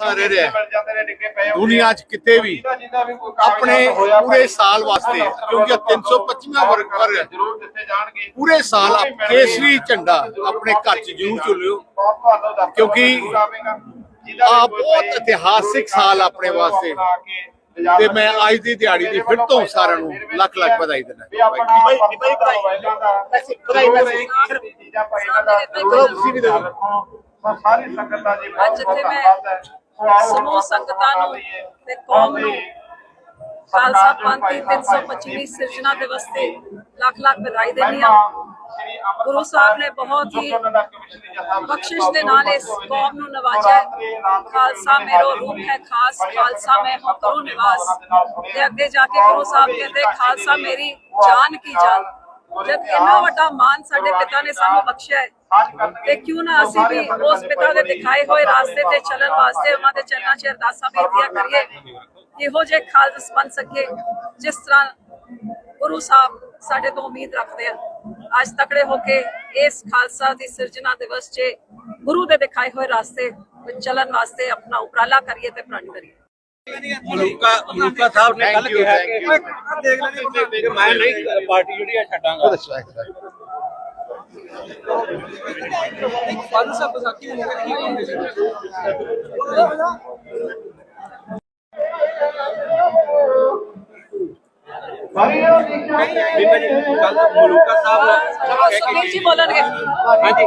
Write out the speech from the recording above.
ਸਾਰੇ ਰਿਹਾ ਦੁਨੀਆ 'ਚ ਕਿਤੇ ਵੀ ਆਪਣੇ ਪੂਰੇ ਸਾਲ ਵਾਸਤੇ ਕਿਉਂਕਿ 325ਵਾਂ ਵਰਗ ਪਰ ਜ਼ਰੂਰ ਦਿੱਤੇ ਜਾਣਗੇ ਪੂਰੇ ਸਾਲ ਆਪ ਕੇਸਰੀ ਝੰਡਾ ਆਪਣੇ ਘਰ 'ਚ ਜ਼ਰੂਰ ਦਫ਼ਤਰ ਕਿਉਂਕਿ ਆ ਬਹੁਤ ਇਤਿਹਾਸਿਕ ਸਾਲ ਆਪਣੇ ਵਾਸਤੇ ਤੇ ਮੈਂ ਹੈ। ਅੱਜ ਦੀ ਦਿਹਾੜੀ ਦੀ ਫਿਰ ਤੋਂ ਸਾਰਿਆਂ ਨੂੰ ਲੱਖ ਲੱਖ ਵਧਾਈ ਦਿੰਦਾ ਭਾਈ, ਭਾਈ, ਵਧਾਈ। ਵਧਾਈ, ਚੀਜ਼ਾਂ ਭਾਈ ਇਹਨਾਂ ਦਾ ਸਾਰੀ ਸੰਗਤ ਦਾ ਜੀ ਬਹੁਤ ਧੰਨਵਾਦ ਹੈ। ਸਮੂਹ ਸੰਗਤਾਂ ਨੂੰ ਤੇ ਕੌਮ ਨੂੰ ਖਾਲਸਾ ਪੰਥ ਦੀ 325ਵੀਂ ਸਿਰਜਣਾ ਦਿਵਸ ਤੇ ਲੱਖ ਲੱਖ ਵਧਾਈ ਦਿੰਦੀ ਹਾਂ। ਗੁਰੂ ਸਾਹਿਬ ਨੇ ਬਹੁਤ ਹੀ ਬਖਸ਼ਿਸ਼ ਦੇ ਨਾਲ ਇਸ ਕੌਮ ਨੂੰ ਨਵਾਜਿਆ ਖਾਲਸਾ ਮੇਰਾ ਰੂਪ ਹੈ, ਖਾਸ ਖਾਲਸਾ ਮੈਂ ਹਾਂ ਕਰੋ ਨਿਵਾਸ। ਤੇ ਅੱਗੇ ਜਾ ਕੇ ਗੁਰੂ ਸਾਹਿਬ ਕਹਿੰਦੇ, ਖਾਲਸਾ ਮੇਰੀ ਜਾਨ ਕੀ ਜਾਨ? ਜਦ ਇੰਨਾ ਵੱਡਾ ਮਾਨ ਸਾਡੇ ਪਿਤਾ ਨੇ ਸਾਨੂੰ ਬਖਸ਼ਿਆ ਹੈ। ਤੇ ਕਿਉਂ ਨਾ ਅਸੀਂ ਵੀ ਉਸ ਪਿਤਾ ਦੇ ਦਿਖਾਏ ਹੋਏ ਰਾਸਤੇ ਤੇ ਚੱਲਣ ਵਾਸਤੇ, ਉਹਨਾਂ ਦੇ ਚਰਨਾਂ 'ਚ ਅਰਦਾਸਾਂ ਬੇਨਤੀਆਂ ਕਰੀਏ। ਇਹੋ ਜਿਹੇ ਖਾਲਸ ਬਣ ਸਕੇ ਜਿਸ ਤਰ੍ਹਾਂ ਗੁਰੂ ਸਾਹਿਬ ਸਾਡੇ ਤੋਂ ਉਮੀਦ ਰੱਖਦੇ ਆ। ਅੱਜ ਤਕੜੇ ਹੋ ਕੇ ਇਸ ਖਾਲਸਾ ਦੀ ਸਿਰਜਣਾ ਦਿਵਸ 'ਚ ਗੁਰੂ ਦੇ ਦਿਖਾਏ ਹੋਏ ਰਾਸਤੇ ਵਿੱਚ ਚੱਲਣ ਵਾਸਤੇ ਆਪਣਾ ਉਪਰਾਲਾ ਕਰੀਏ ਤੇ ਪ੍ਰਣ ਕਰੀਏ। ਮਲੂਕਾ ਮਲੂਕਾ ਸਾਹਿਬ ਨੇ ਕੱਲ Thank you, ਕਿਹਾ thank ਕਿ ਕਿ ਮੈਂ ਨਹੀਂ ਪਾਰਟੀ ਜਿਹੜੀ ਆ ਛੱਡਾਂਗਾ ਫਾਦਰ ਸਾਹਿਬ ਸਾਕੀ ਨੇ ਕੀ ਕਹਿੰਦੇ ਸੀ ਬੀਬਾ ਜੀ ਕੱਲ ਮਲੂਕਾ ਸਾਹਿਬ ਕਹਿ ਕੇ ਸੁਨੀਲ ਜੀ ਬੋਲਣਗੇ ਹਾਂਜੀ